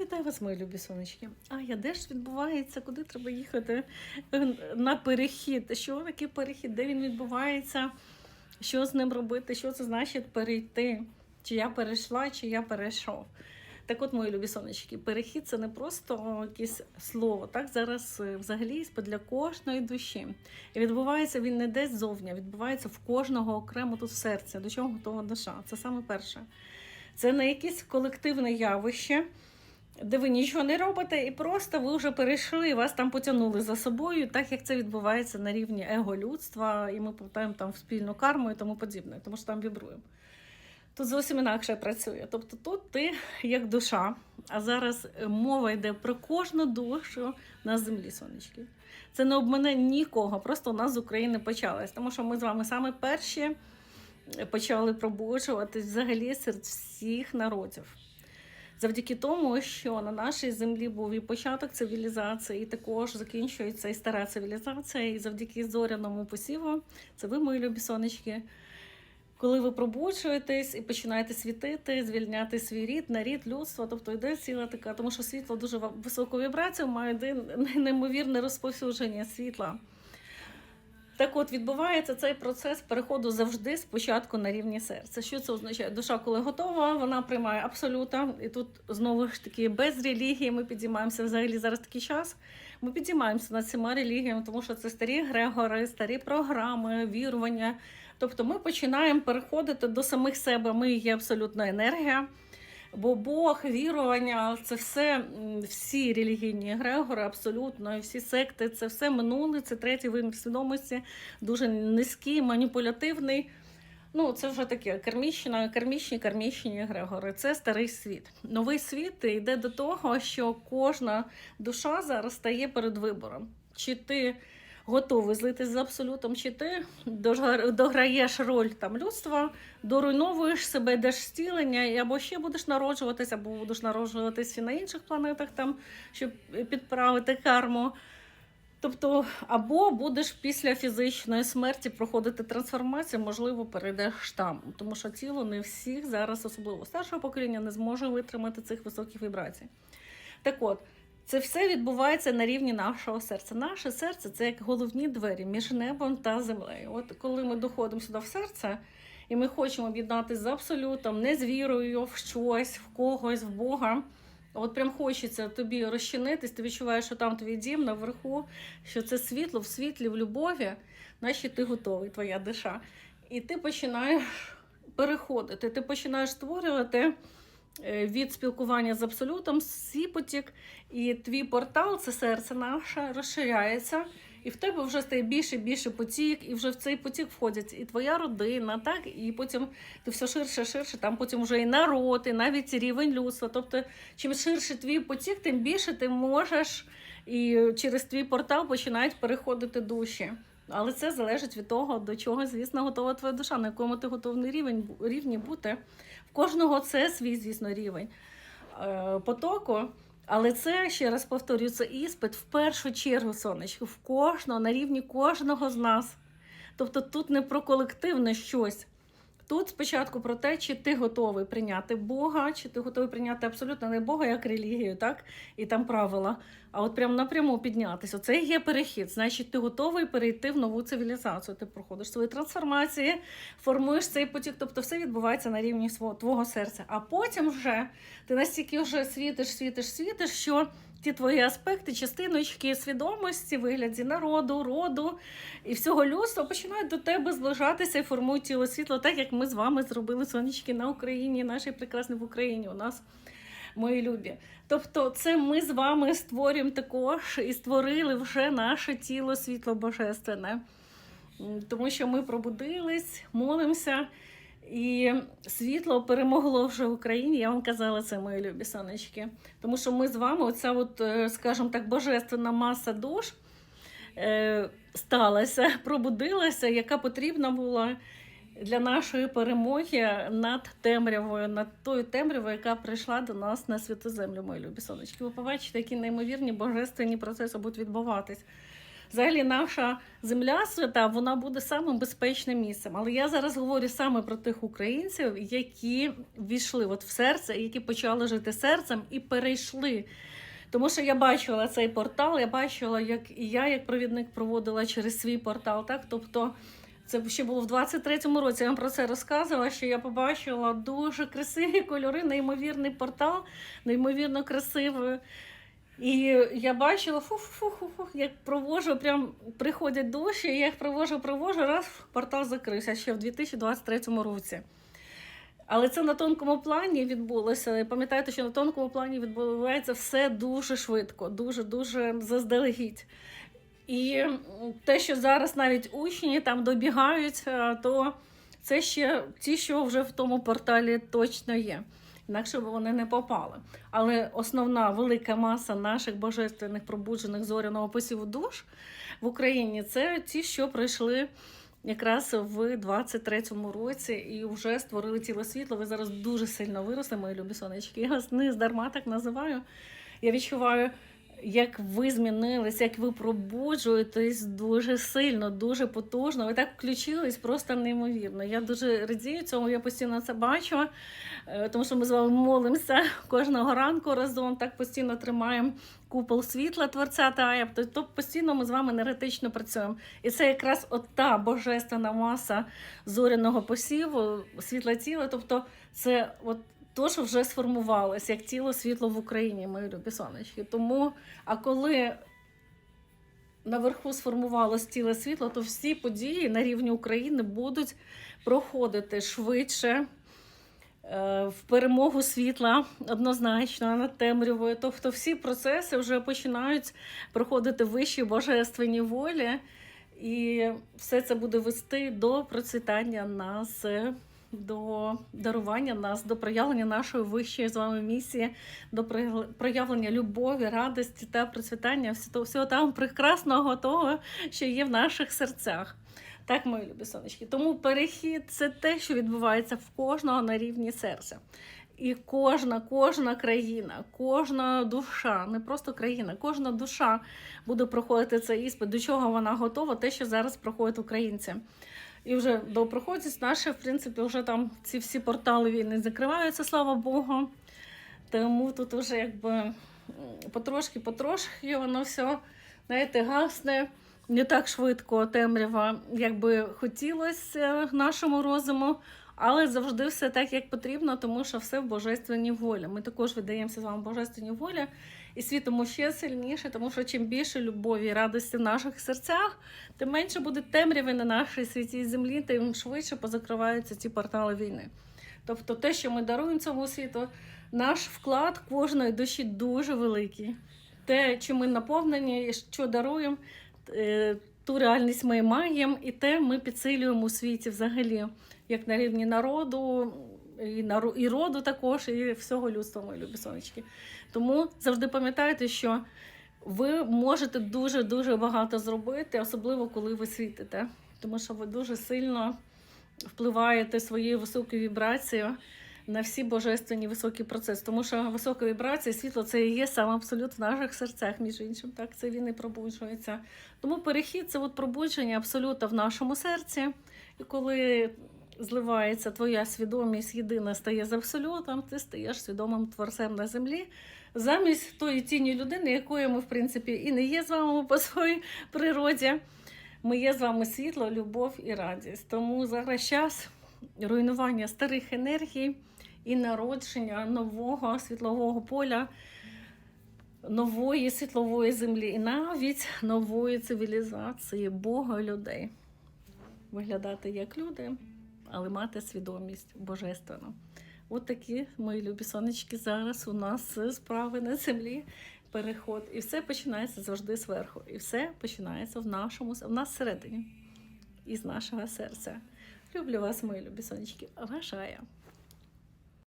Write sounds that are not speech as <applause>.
Вітаю вас, мої любі сонечки. А я де ж відбувається? Куди треба їхати Е, на перехід? Що таке перехід? Де він відбувається? Що з ним робити? Що це значить перейти? Чи я перейшла, чи я перейшов? Так от, мої любі сонечки, перехід це не просто якесь слово. Так зараз е, взагалі для кожної душі. І відбувається він не десь зовні, відбувається в кожного окремо тут в. До чого готова душа? Це саме перше. Це не якесь колективне явище, де ви нічого не робите, і просто ви вже перейшли, і вас там потягнули за собою, так як це відбувається на рівні его людства, і ми повертаємо там в спільну карму і тому подібне, тому що там вібруємо. Тут зовсім інакше працює. Тобто тут ти як душа, а зараз мова йде про кожну душу на землі, сонечки. Це не обмине нікого, просто у нас з України почалось, тому що ми з вами саме перші почали пробуджуватись взагалі серед всіх народів. Завдяки тому, що на нашій землі був і початок цивілізації, і також закінчується і стара цивілізація, і завдяки зоряному посіву, це ви, мої любі сонечки. Коли ви пробуджуєтесь і починаєте світити, звільняти свій рід, нарід, людство, тобто йде ціла така, тому що світло дуже високу вібрацію має неймовірне розповсюдження світла. Так от відбувається цей процес переходу завжди спочатку на рівні серця. Що це означає? Душа, коли готова, вона приймає абсолюта. І тут знову ж таки без релігії ми підіймаємося взагалі зараз такий час. Ми підіймаємося над цими релігіями, тому що це старі грегори, старі програми, вірування. Тобто ми починаємо переходити до самих себе. Ми є абсолютна енергія. Бо Бог, вірування, це все всі релігійні егрегори, абсолютно, і всі секти, це все минуле, це третій вимір свідомості, дуже низький, маніпулятивний. Ну, це вже таке кармічна, кармічні, кармічні егрегори. Це старий світ. Новий світ йде до того, що кожна душа зараз стає перед вибором. Чи ти готовий злитись з абсолютом, чи ти дограєш роль там людства, доруйновуєш себе, йдеш і або ще будеш народжуватися, або будеш народжуватися і на інших планетах, там, щоб підправити карму. Тобто, або будеш після фізичної смерті проходити трансформацію, можливо, перейдеш там, тому що тіло не всіх зараз, особливо старшого покоління, не зможе витримати цих високих вібрацій. Так от, це все відбувається на рівні нашого серця. Наше серце це як головні двері між небом та землею. От коли ми доходимо сюди в серце, і ми хочемо об'єднатися з абсолютом, не з вірою в щось, в когось, в Бога. От прям хочеться тобі розчинитись, ти відчуваєш, що там твій дім наверху, що це світло в світлі, в любові, значить ти готовий, твоя душа. І ти починаєш переходити, ти починаєш створювати від спілкування з абсолютом свій потік, і твій портал, це серце наше, розширяється. І в тебе вже стає більше і більше потік, і вже в цей потік входять і твоя родина, так, і потім ти все ширше, ширше, там потім вже і народ, і навіть рівень людства. Тобто, чим ширше твій потік, тим більше ти можеш і через твій портал починають переходити душі. Але це залежить від того, до чого, звісно, готова твоя душа, на якому ти готовий рівень, рівні бути. В кожного це свій, звісно, рівень е, потоку. Але це, ще раз повторюю, це іспит в першу чергу, сонечко, в кожного, на рівні кожного з нас. Тобто тут не про колективне щось. Тут спочатку про те, чи ти готовий прийняти Бога, чи ти готовий прийняти абсолютно не Бога як релігію, так? І там правила, а от прямо напряму піднятися. Оце і є перехід. Значить, ти готовий перейти в нову цивілізацію. Ти проходиш свої трансформації, формуєш цей потік. Тобто все відбувається на рівні свого твого серця. А потім вже ти настільки вже світиш, світиш, світиш, що ті твої аспекти, частиночки свідомості, вигляді народу, роду і всього людства починають до тебе зближатися і формують тіло світло, так як ми з вами зробили сонечки на Україні, нашій прекрасній в Україні. У нас мої любі. Тобто, це ми з вами створюємо також і створили вже наше тіло світло божественне. Тому що ми пробудились, молимося. І світло перемогло вже в Україні. Я вам казала це, мої любі сонечки. Тому що ми з вами, оця, от, е, скажімо так, божественна маса душ е, сталася, <laughs> пробудилася, яка потрібна була для нашої перемоги над темрявою, над тою темрявою, яка прийшла до нас на святу землю, мої любі сонечки. Ви побачите, які неймовірні божественні процеси будуть відбуватись. Взагалі наша земля свята вона буде самим безпечним місцем. Але я зараз говорю саме про тих українців, які війшли от в серце, які почали жити серцем і перейшли. Тому що я бачила цей портал, я бачила, як і я, як провідник, проводила через свій портал. Так, тобто. Це ще було в 23-му році. Я вам про це розказувала, що я побачила дуже красиві кольори, неймовірний портал, неймовірно красивий. І я бачила, фу-фу-фу, як провожу, прям приходять душі, я їх провожу, провожу, раз портал закрився ще в 2023 році. Але це на тонкому плані відбулося. Пам'ятаєте, що на тонкому плані відбувається все дуже швидко, дуже дуже заздалегідь. І те, що зараз навіть учні там добігають, то це ще ті, що вже в тому порталі точно є. Інакше б вони не попали. Але основна велика маса наших божественних пробуджених зоряного посіву душ в Україні це ті, що пройшли якраз в 23-му році і вже створили тіло світло. Ви зараз дуже сильно виросли, мої любі сонечки. Я вас не здарма так називаю. Я відчуваю як ви змінились, як ви пробуджуєтесь дуже сильно, дуже потужно. Ви так включились просто неймовірно. Я дуже радію цьому, я постійно це бачу, е, тому що ми з вами молимося кожного ранку разом, так постійно тримаємо купол світла Творця Тая. Тобто постійно ми з вами енергетично працюємо. І це якраз от та божественна маса зоряного посіву, світла тіла. Тобто, це от то, що вже сформувалось як тіло світло в Україні, мої любі сонечки. Тому, а коли наверху сформувалось тіло світло, то всі події на рівні України будуть проходити швидше. е, В перемогу світла однозначно над темрявою. Тобто всі процеси вже починають проходити вищі божественні волі, і все це буде вести до процвітання нас до дарування нас, до проявлення нашої вищої з вами місії, до проявлення любові, радості та процвітання всього, там прекрасного того, що є в наших серцях. Так, мої любі сонечки. Тому перехід це те, що відбувається в кожного на рівні серця. І кожна, кожна країна, кожна душа, не просто країна, кожна душа буде проходити цей іспит, до чого вона готова, те, що зараз проходять українці. І вже до проходять наші, в принципі, вже там ці всі портали війни закриваються, слава Богу. Тому тут вже якби потрошки-потрошки воно все знаєте, гасне. Не так швидко темрява, як би хотілося нашому розуму, але завжди все так, як потрібно, тому що все в божественній волі. Ми також віддаємося з вами божественній волі і світимо ще сильніше, тому що чим більше любові і радості в наших серцях, тим менше буде темряви на нашій світій землі, тим швидше позакриваються ці портали війни. Тобто, те, що ми даруємо цьому світу, наш вклад кожної душі дуже великий. Те, чим ми наповнені, що даруємо, е, ту реальність ми маємо, і те ми підсилюємо у світі взагалі, як на рівні народу, і нару, і роду також, і всього людства, мої любі сонечки. Тому завжди пам'ятайте, що ви можете дуже-дуже багато зробити, особливо коли ви світите, тому що ви дуже сильно впливаєте своєю високою вібрацією на всі божественні високі процеси. Тому що висока вібрація, світло це і є саме абсолют в наших серцях, між іншим. Так, це він і пробуджується. Тому перехід це от пробудження абсолюта в нашому серці. І коли зливається твоя свідомість єдина стає з абсолютом, ти стаєш свідомим творцем на землі. Замість тої тіні людини, якою ми, в принципі, і не є з вами по своїй природі. Ми є з вами світло, любов і радість. Тому зараз час руйнування старих енергій і народження нового світлового поля, нової світлової землі, і навіть нової цивілізації Бога людей. Виглядати як люди але мати свідомість божественну. От такі мої любі сонечки зараз у нас справи на землі, переход. І все починається завжди зверху. І все починається в нашому в нас всередині, із нашого серця. Люблю вас, мої любі сонечки. Вважаю.